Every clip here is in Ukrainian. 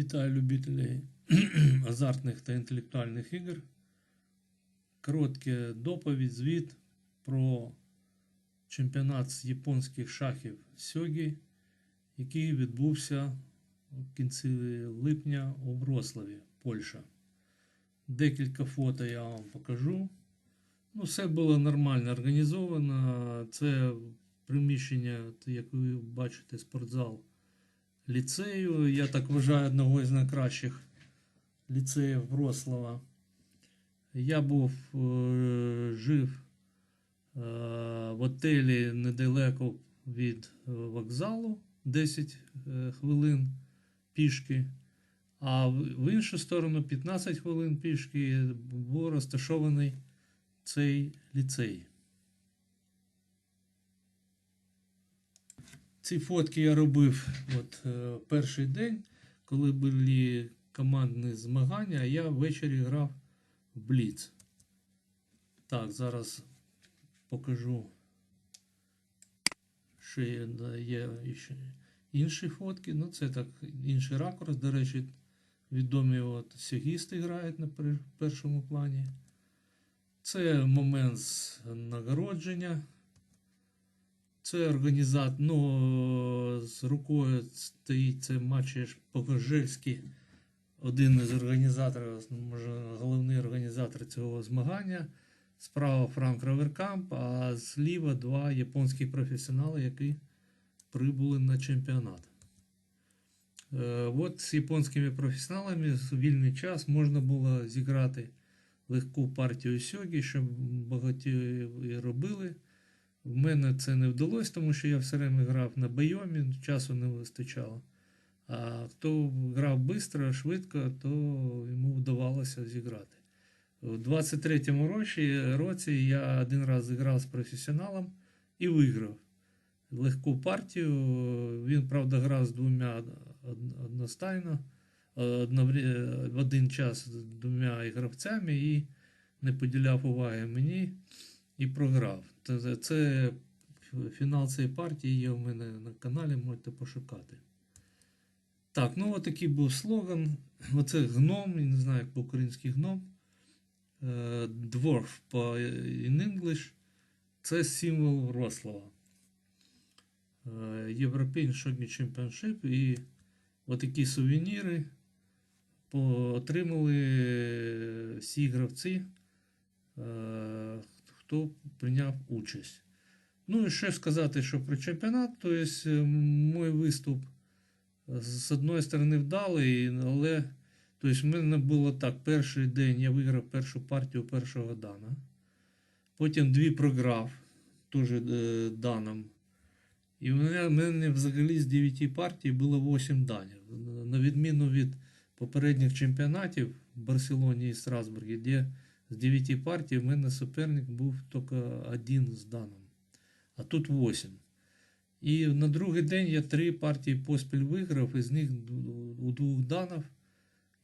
Вітаю любителей азартних та інтелектуальних ігор. Коротке доповідь, звіт про чемпіонат з японських шахів Сьогі, який відбувся в кінці липня у Врославі, Польща. Декілька фото я вам покажу. Ну, все було нормально організовано. Це приміщення, як ви бачите, спортзал ліцею. Я так вважаю, одного із найкращих ліцеїв Врослава. Я був е, жив е, в готелі недалеко від е, вокзалу 10 е, хвилин пішки. А в іншу сторону 15 хвилин пішки був розташований цей ліцей. Ці фотки я робив от, е, перший день, коли були командні змагання, а я ввечері грав в Бліц. Так, зараз покажу. Ще є, є ще інші фотки. Ну, це так, інший ракурс. До речі, відомі от сягісти грають на першому плані. Це момент з нагородження. Це організатор, ну, з рукою стоїть це Мачеш Погожельський, один із організаторів, може, головний організатор цього змагання. Справа Франк Раверкамп, а зліва два японські професіонали, які прибули на чемпіонат. Е, От з японськими професіоналами в вільний час можна було зіграти легку партію сьогі, що багаті робили. В мене це не вдалося, тому що я все время грав на байомі, часу не вистачало. А хто грав швидко, швидко, то йому вдавалося зіграти. У 23-му році, році я один раз зіграв з професіоналом і виграв легку партію. Він, правда, грав з двома одностайно, в один час з двома гравцями і не поділяв уваги мені і програв. Це, фінал цієї партії є у мене на каналі, можете пошукати. Так, ну от такий був слоган. Оце гном, я не знаю, як по-українськи гном. Е, Dwarf по in English. Це символ Врослава. Е, European Shogi Championship. І отакі сувеніри отримали всі гравці, е, хто прийняв участь. Ну і ще сказати, що про чемпіонат, то є мій виступ е, з одної сторони вдалий, але тобто, в мене було так: перший день я виграв першу партію першого дана. Потім дві програв, теж е, даном. І в мене взагалі з 9 партій було 8 данів. На відміну від попередніх чемпіонатів в Барселоні і Страсбургі, де з 9 партій в мене суперник був тільки один з даним. А тут 8. І на другий день я три партії поспіль виграв, із них у двох данів.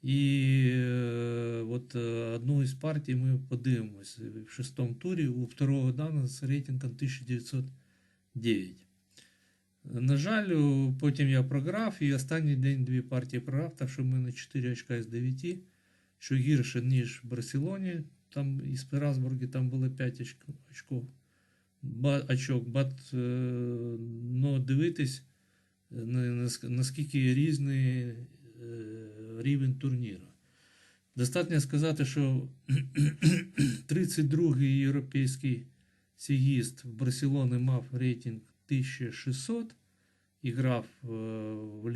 І е, от е, одну із партій ми подивимось в шестому турі у второго дана з рейтингом 1909. На жаль, потім я програв, і останній день дві партії програв, так що в мене 4 очка з 9, що гірше, ніж в Барселоні. Там із Пирасбургі там було 5 очков. Очок, бат, е, ну, дивитись, на- наскільки різний е, рівень турніру. Достатньо сказати, що 32-й європейський сігіст в Барселоні мав рейтинг 1600 і грав е, в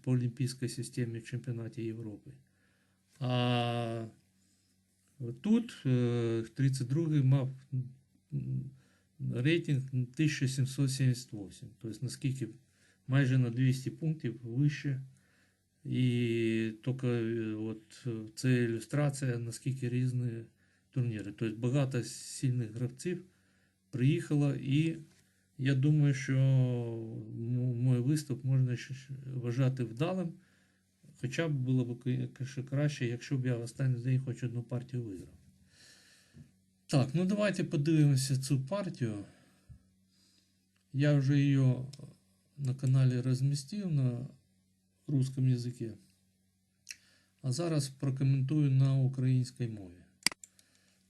по олімпійській системі в чемпіонаті Європи. А тут е, 32-й мав рейтинг 1778. Тобто наскільки майже на 200 пунктів вище. І тільки е, от е, це ілюстрація, наскільки різні турніри. Тобто багато сильних гравців приїхало, і я думаю, що мій виступ можна вважати вдалим. Хоча б було б ще краще, якщо б я в останній день хоч одну партію виграв. Так, ну давайте подивимося цю партію. Я вже її на каналі розмістив на русском языке. А зараз прокоментую на українській мові.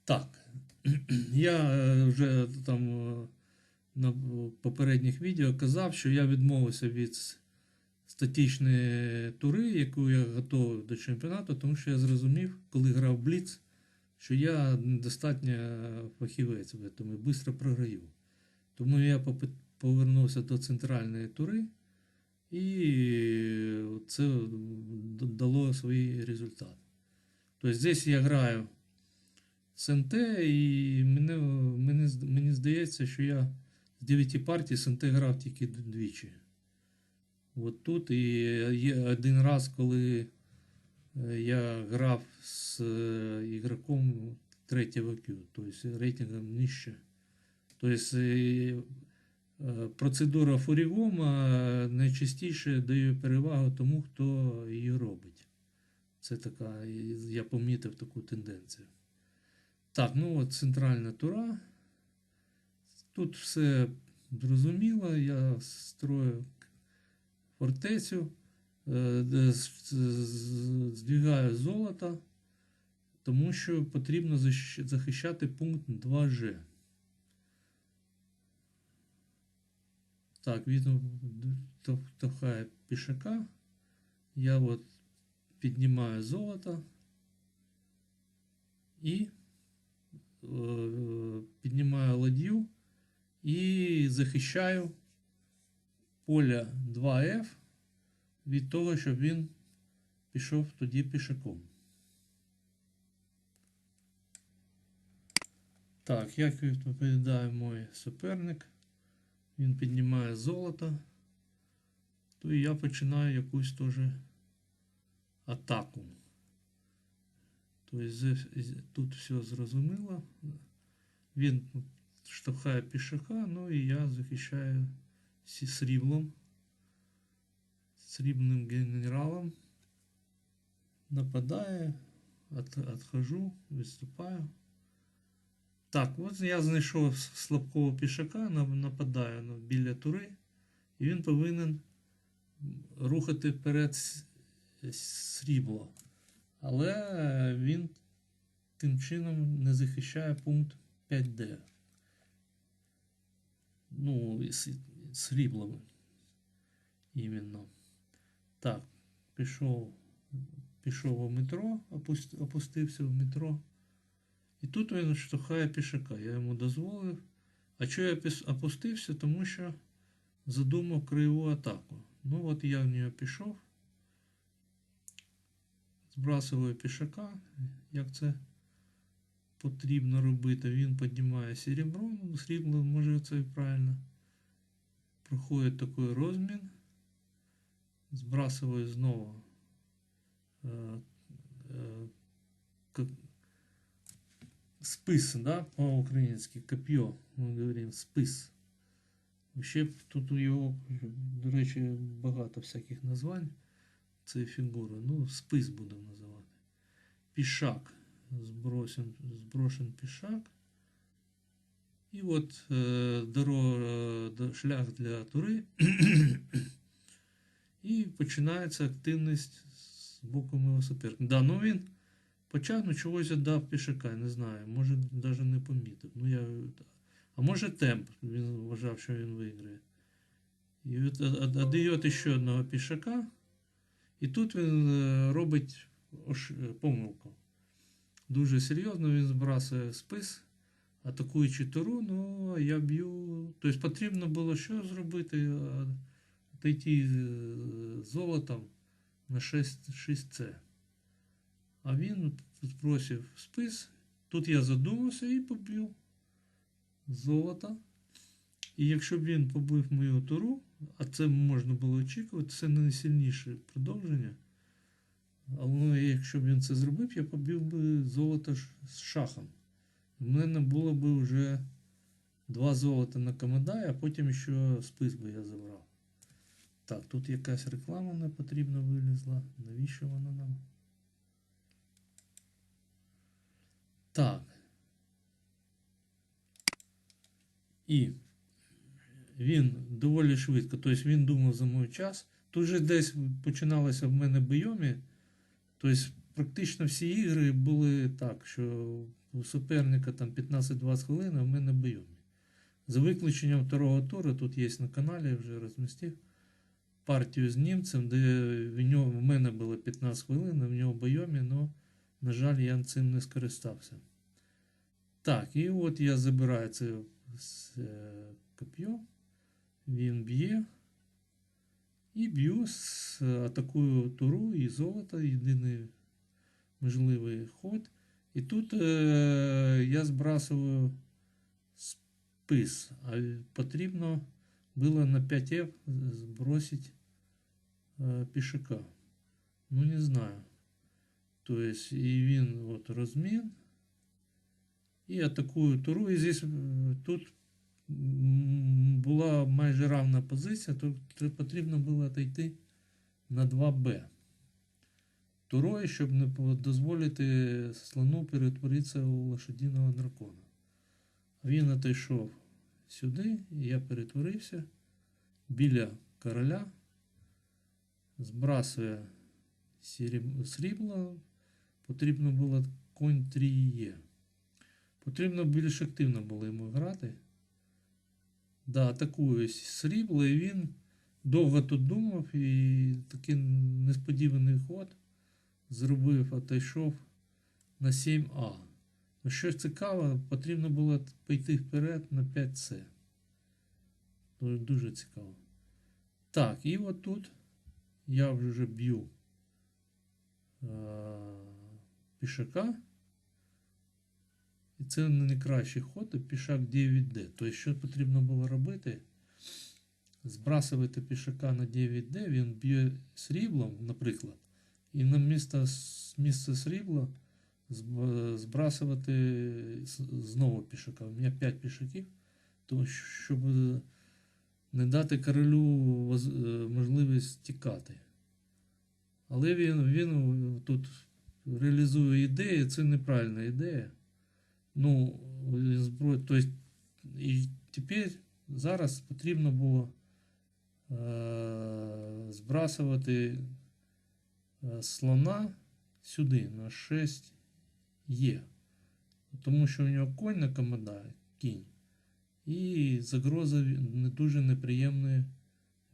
Так, я е, вже там е, на попередніх відео казав, що я відмовився від с- статичної тури, яку я готував до чемпіонату, тому що я зрозумів, коли грав Бліц, що я недостатньо фахівець в цьому і швидко програю. Тому я повернувся до центральної тури, і це дало свій результат. Тобто здесь я граю з НТ, і мене, мені, мені здається, що я з 9 партій з НТ грав тільки двічі. От тут і є один раз, коли е, я грав з е, ігроком третього Q, тобто рейтингом нижче. Тобто е, процедура фурігома найчастіше дає перевагу тому, хто її робить. Це така, я помітив таку тенденцію. Так, ну от центральна тура. Тут все зрозуміло, я строю фортецю, е, здвігаю золото, тому що потрібно захищати пункт 2G. Так, він штовхає пішака. Я от піднімаю золото і е, піднімаю ладью і захищаю поля 2F від того, щоб він пішов тоді пішаком. Так, як відповідає мій суперник, він піднімає золото, то і я починаю якусь теж атаку. Тобто тут все зрозуміло. Він штовхає пішака, ну і я захищаю сі- сріблом, срібним генералом. Нападаю, от, отхожу, відступаю. Так, от я знайшов слабкого пішака, нападаю на- біля тури, і він повинен рухати вперед срібло. Але він тим чином не захищає пункт 5D. Ну, і с- сріблом. Іменно. Так, пішов, пішов у метро, опуст- опустився в метро. І тут він штовхає пішака. Я йому дозволив. А чого я опустився? Тому що задумав краєву атаку. Ну, от я в нього пішов. Збрасую пішака. Як це потрібно робити? Він піднімає серебро, ну, срібло, може це і правильно. Проходить такий розмін. Збрасую знову. Е, е, к- спис, да, по-українськи, коп'є, ми говоримо, спис. Ще б тут у його, до речі, багато всяких названь цієї фігури. Ну, спис будемо називати. Пішак. Збросен, зброшен пішак. І от е, дорога, шлях для тури. І починається активність з боку мого суперника. Да, ну він почав, ну чогось дав пішака, не знаю. Може навіть не помітив. Ну, я, а може темп, він вважав, що він виграє. І от дає ще одного пішака. І тут він е, робить помилку. Дуже серйозно він збрасує спис, атакуючи туру, ну я б'ю. Тобто потрібно було що зробити? Отойти золотом на 6, 6C. А він збросив спис. Тут я задумався і побив золото. І якщо б він побив мою туру, а це можна було очікувати, це не найсильніше продовження. Але якщо б він це зробив, я побив би золото з шахом. У мене було б вже два золота на Камадай, а потім ще спис би я забрав. Так, тут якась реклама не потрібна вилізла. Навіщо вона нам? Так. І він доволі швидко, тобто він думав за мій час. Тут же десь починалося в мене бийомі. Тобто, практично всі ігри були так, що у суперника там 15-20 хвилин, а в мене бойові. За виключенням второго туру, тут є на каналі, я вже розмістив партію з німцем, де в нього в мене було 15 хвилин, а в нього бойомі, але, на жаль, я цим не скористався. Так, і от я забираю це е, коп'ю, він б'є. І б'ю з атакую туру і золото, єдиний можливий ход. І тут е, я збрасую спис, а потрібно було на 5F збросити е, пішака. Ну, не знаю. То есть, і він от розмін. І атакую туру. І здесь е, тут була майже равна позиція, то потрібно було отойти на 2Б. Турою, щоб не дозволити слону перетворитися у лошадиного дракона. Він отойшов сюди, і я перетворився біля короля, збрасує срібло, потрібно було конь 3Е. Потрібно більш активно було йому грати. Да, атакує срібло, і він довго тут думав і такий несподіваний ход зробив, отойшов на 7А. Ну, що цікаво, потрібно було пойти вперед на 5С. Дуже, дуже цікаво. Так, і от тут я вже б'ю е, пішака. І це не найкращий ход, а пішак 9D. Тобто, що потрібно було робити? Збрасувати пішака на 9D, він б'є сріблом, наприклад, і на місце, місце срібла збрасувати знову пішака. У мене 5 пішаків, то щоб е, не дати королю е, можливість тікати. Але він, він тут реалізує ідею, це неправильна ідея. Ну, зброю, тобто, і тепер зараз потрібно було е, збрасувати слона сюди на 6 є. Тому що у нього конь накомадає, кінь. І загроза не дуже неприємної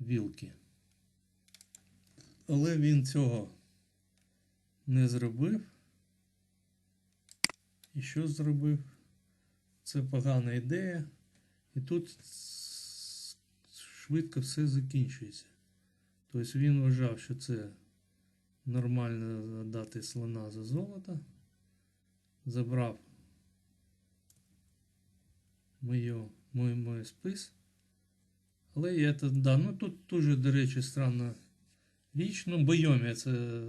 вілки. Але він цього не зробив. І що зробив? Це погана ідея. І тут швидко все закінчується. Тобто він вважав, що це нормально дати слона за золото. Забрав моє, мой, мой спис. Але я це, да, ну тут дуже, до речі, странна річ. Ну, бойомі це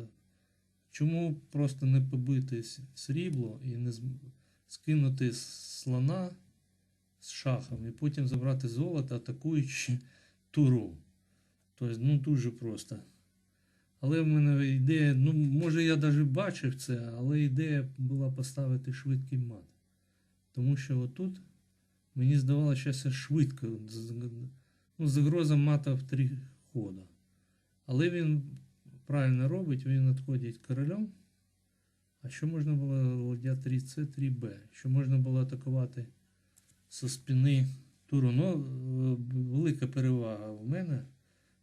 чому просто не побити срібло і не скинути слона з шахом і потім забрати золото, атакуючи туру. Тобто, ну дуже просто. Але в мене ідея, ну, може я навіть бачив це, але ідея була поставити швидкий мат. Тому що отут мені здавалося, що це швидко. Ну, загроза мата в три хода. Але він правильно робить, він відходить королем. А що можна було ладья 3С, 3Б? Що можна було атакувати зі спини туру? Ну, е, велика перевага в мене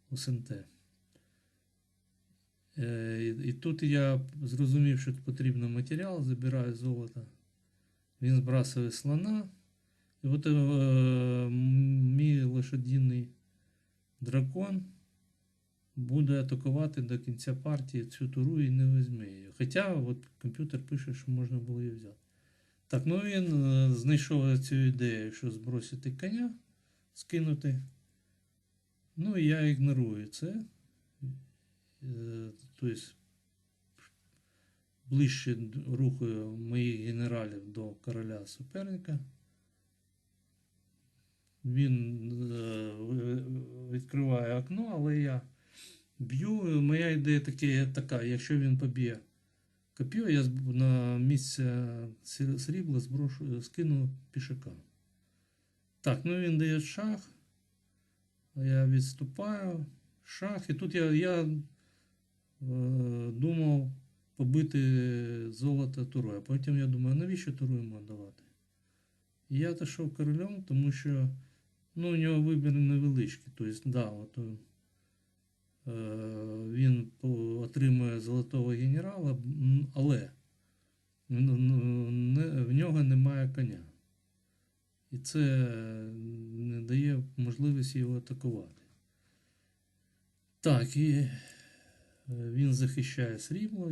у СНТ. Е, І тут я зрозумів, що потрібно матеріал, забираю золото. Він збрасує слона. І от е, мій лошадиний дракон буде атакувати до кінця партії цю туру і не візьме її. Хоча от комп'ютер пише, що можна було її взяти. Так, ну він е, знайшов цю ідею, що збросити коня, скинути. Ну і я ігнорую це. Тобто ближче рухаю моїх генералів до короля суперника. Він е, відкриває окно, але я б'ю. Моя ідея така, якщо він поб'є коп'ю, я на місце срібла зброшу, скину пішака. Так, ну він дає шах. Я відступаю. Шах. І тут я, я думав побити золото турою. А потім я думаю, навіщо туру йому давати? І я пішов королем, тому що ну, у нього вибір невеличкий. Тобто, да, от, е, він отримує золотого генерала, але в нього немає коня. І це не дає можливості його атакувати. Так, і е, він захищає срібло.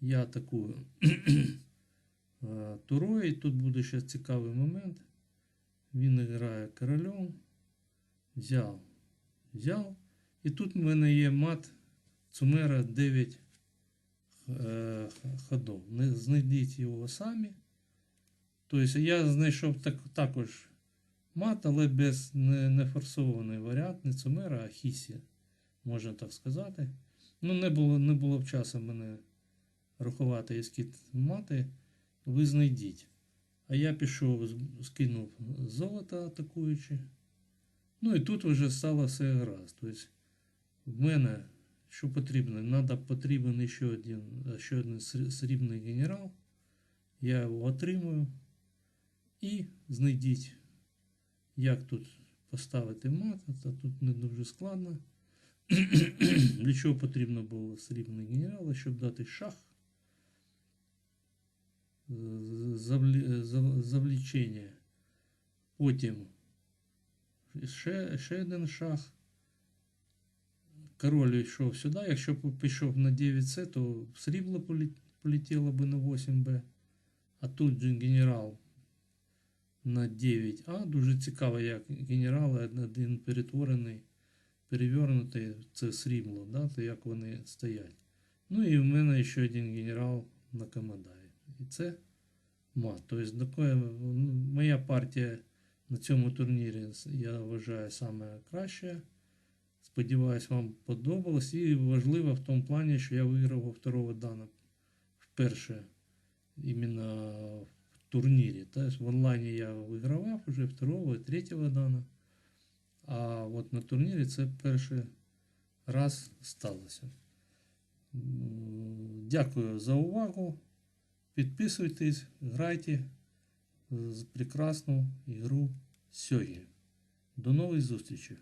Я атакую е, турою. Тут буде ще цікавий момент. Він грає королем. Взяв. Взяв. І тут в мене є мат Цумера 9 е, ходов. Знайдіть його самі. Тобто я знайшов так, також мат, але без не, не варіант, не Цумера, а Хісі, можна так сказати. Ну, не було, не було б часу мене рахувати ескіт мати, ви знайдіть. А я пішов, скинув золото атакуючи. Ну і тут вже стало все гаразд. Тобто в мене що потрібно? Надо, потрібен ще один, ще один срібний генерал. Я його отримую. І знайдіть, як тут поставити мат. Це тут не дуже складно. Для чого потрібно було срібний генерал, щоб дати шах. Завлі- Завлічення. Потім ще, ще один шах. Король йшов сюди. Якщо б пішов на 9С, то срібло полетіло би на 8Б. А тут генерал на 9А. Дуже цікаво, як генерали один перетворений, перевернутий, це срібло, да, то як вони стоять. Ну і в мене ще один генерал на Камадаї. І це мат. Тобто такое, ну, моя партія на цьому турнірі, я вважаю, саме. Сподіваюсь, вам подобалось. І важливо в тому плані, що я виграв второго дана вперше іменно в турнірі. Тобто в онлайні я вигравав уже второго третього дана. А от на турнірі це перший раз сталося. Дякую за увагу. Підписуйтесь, грайте з прекрасну ігру сьогодні. До нових зустрічей!